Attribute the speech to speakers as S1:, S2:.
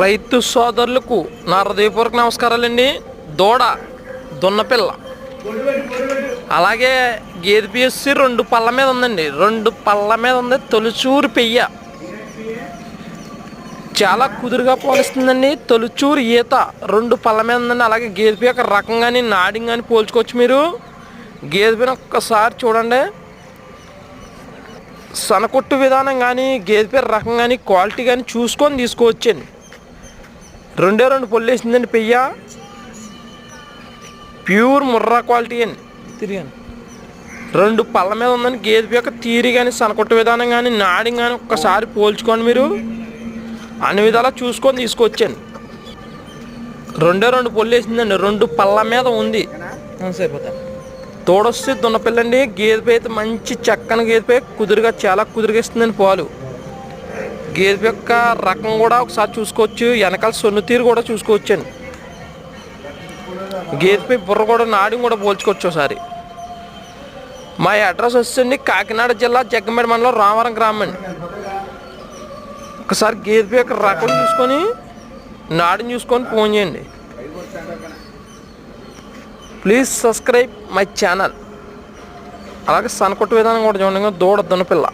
S1: రైతు సోదరులకు నా హృదయపూర్వక నమస్కారాలండి. దూడ దున్నపిల్ల. అలాగే గేదె పిఎస్సి రెండు పళ్ళ మీద ఉందండి. రెండు పళ్ళ మీద ఉంది తొలిచూరు పెయ్య. చాలా కుదురుగా పోలిస్తుందండి. తొలిచూరు ఈత రెండు పళ్ళ మీద ఉందండి. అలాగే గేదె పియ్య ఒక రకం కానీ నాడింగ్ కానీ పోల్చుకోవచ్చు మీరు. గేదె పిన ఒక్కసారి చూడండి. సనకొట్టు విధానం కానీ గేదె పేరు రకం కానీ క్వాలిటీ కానీ చూసుకొని తీసుకోవచ్చండి. రెండే రెండు పొల్లు వేసిందండి పెయ్య. ప్యూర్ ముర్రా క్వాలిటీ అండి. తిరిగాను. రెండు పళ్ళ మీద ఉందని గేదె యొక్క తీరి కానీ సనకొట్టు విధానం కానీ నాడింగ్ కానీ ఒక్కసారి పోల్చుకోండి మీరు. అన్ని విధాలా చూసుకొని తీసుకొచ్చాను. రెండే రెండు పొల్లు వేసిందండి రెండు పళ్ళ మీద ఉంది.
S2: సరిపోతా.
S1: తోడొస్తే దున్నపిల్లండి. గేదె పై అయితే మంచి చక్కని గేదె పై కుదురుగా చాలా కుదురుగా ఇస్తుందండి పాలు. గేదె యొక్క రకం కూడా ఒకసారి చూసుకోవచ్చు. వెనకాల సొన్ను తీరు కూడా చూసుకోవచ్చండి. గేదెపై బుర్ర కూడా నాడి కూడా పోల్చుకోవచ్చు ఒకసారి. మా అడ్రస్ వస్తుంది కాకినాడ జిల్లా జగ్గంపేట మండలం రామవరం గ్రామం అండి. ఒకసారి గేదెపై యొక్క రకం చూసుకొని నాడిని చూసుకొని ఫోన్ చేయండి. Please subscribe my channel. అలాగే సనకొట్టు విధానం కూడా చూడండి. దూడ దున్నపిల్ల